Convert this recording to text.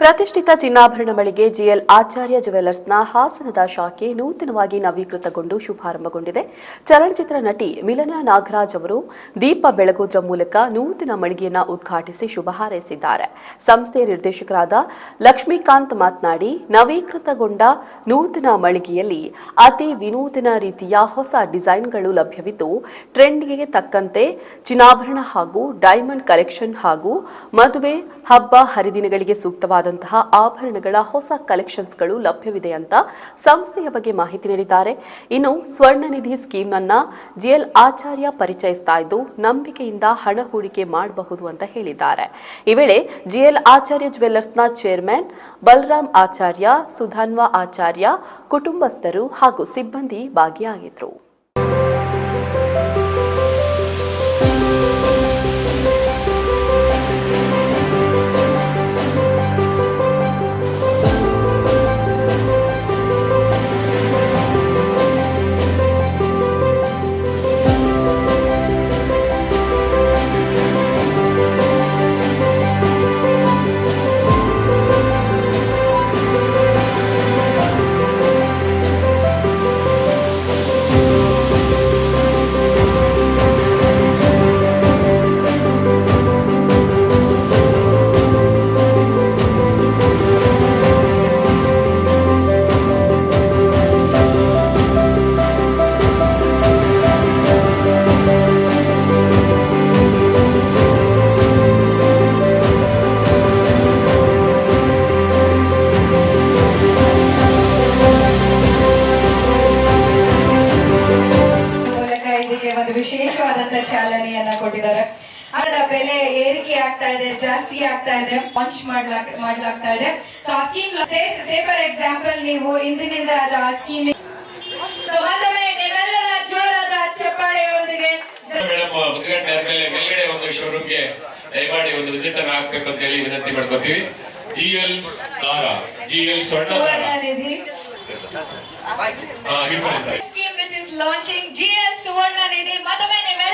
ಪ್ರತಿಷ್ಠಿತ ಚಿನ್ನಾಭರಣ ಮಳಿಗೆ ಜಿಎಲ್ ಆಚಾರ್ಯ ಜುವೆಲ್ಲರ್ಸ್ನ ಹಾಸನದ ಶಾಖೆ ನೂತನವಾಗಿ ನವೀಕೃತಗೊಂಡು ಶುಭಾರಂಭಗೊಂಡಿದೆ. ಚಲನಚಿತ್ರ ನಟಿ ಮಿಲನಾ ನಾಗರಾಜ್ ಅವರು ದೀಪ ಬೆಳಗೋದ್ರ ಮೂಲಕ ನೂತನ ಮಳಿಗೆಯನ್ನ ಉದ್ಘಾಟಿಸಿ ಶುಭ ಹಾರೈಸಿದ್ದಾರೆ. ಸಂಸ್ಥೆಯ ನಿರ್ದೇಶಕರಾದ ಲಕ್ಷ್ಮೀಕಾಂತ್ ಮಾತನಾಡಿ, ನವೀಕೃತಗೊಂಡ ನೂತನ ಮಳಿಗೆಯಲ್ಲಿ ಅತಿ ವಿನೂತನ ರೀತಿಯ ಹೊಸ ಡಿಸೈನ್ಗಳು ಲಭ್ಯವಿದ್ದು, ಟ್ರೆಂಡ್ಗೆ ತಕ್ಕಂತೆ ಚಿನ್ನಾಭರಣ ಹಾಗೂ ಡೈಮಂಡ್ ಕಲೆಕ್ಷನ್ ಹಾಗೂ ಮದುವೆ, ಹಬ್ಬ, ಹರಿದಿನಗಳಿಗೆ ಸೂಕ್ತವಾದಂತಹ ಆಭರಣಗಳ ಹೊಸ ಕಲೆಕ್ಷನ್ಸ್ಗಳು ಲಭ್ಯವಿದೆ ಅಂತ ಸಂಸ್ಥೆಯ ಬಗ್ಗೆ ಮಾಹಿತಿ ನೀಡಿದ್ದಾರೆ. ಇನ್ನು ಸ್ವರ್ಣ ನಿಧಿ ಸ್ಕೀಮ್ ಅನ್ನ ಜಿಎಲ್ ಆಚಾರ್ಯ ಪರಿಚಯಿಸ್ತಾ ಇದ್ದು, ನಂಬಿಕೆಯಿಂದ ಹಣ ಹೂಡಿಕೆ ಮಾಡಬಹುದು ಅಂತ ಹೇಳಿದ್ದಾರೆ. ಈ ವೇಳೆ ಜಿಎಲ್ ಆಚಾರ್ಯ ಜ್ಯುವೆಲ್ಲರ್ಸ್ನ ಚೇರ್ಮನ್ ಬಲರಾಮ್ ಆಚಾರ್ಯ, ಸುಧಾನ್ವ ಆಚಾರ್ಯ, ಕುಟುಂಬಸ್ಥರು ಹಾಗೂ ಸಿಬ್ಬಂದಿ ಭಾಗಿಯಾಗಿದ್ರು. ವಿಶೇಷವಾದಂತ ಚಾಲನೆಯನ್ನ ಕೊಟ್ಟಿದ್ದಾರೆ. ಅದರ ಬೆಲೆ ಏರಿಕೆ ಆಗ್ತಾ ಇದೆ ಜಾಸ್ತಿ ಆಗ್ತಾ ಇದೆ ಪಂಚ್ ಮಾಡ್ಲಾಕ್ ಮಾಡ್ಲಾಗ್ತಾ ಇದೆ. ಸೊ ಆ ಸ್ಕೀಮ್ ಸೇ ಫಾರ್ ಎಕ್ಸಾಂಪಲ್ ನೀವು ಇಂದಿನಿಂದ ಅದು ಆ ಸ್ಕೀಮ್ ಸೊ ಮತ್ತೊಮ್ಮೆ ನಿಮ್ಮೆಲ್ಲರ ಜೋರಾದ ಚಪ್ಪಾಳೆಯೊಂದಿಗೆ ಮೇಡಮ್ ಉದ್ಘಾಟನೆ ಆದ್ಮೇಲೆ ಮೇಲ್ಗಡೆ ಒಂದು ಶೋರೂಮ್ಗೆ ದಯಮಾಡಿ ಒಂದು ವಿಸಿಟ್ ಅನ್ನು ಹಾಕ್ಬೇಕು ಅಂತ ಹೇಳಿ ವಿನಂತಿ ಮಾಡ್ಕೊತೀವಿ. ಜಿ ಎಲ್ ದಾರ G L Swarna Nidhi scheme which is launching G L Suvarna Nidhi ಮತ್ತೊಮ್ಮೆ ನಿಮ್ಮೆಲ್ಲರ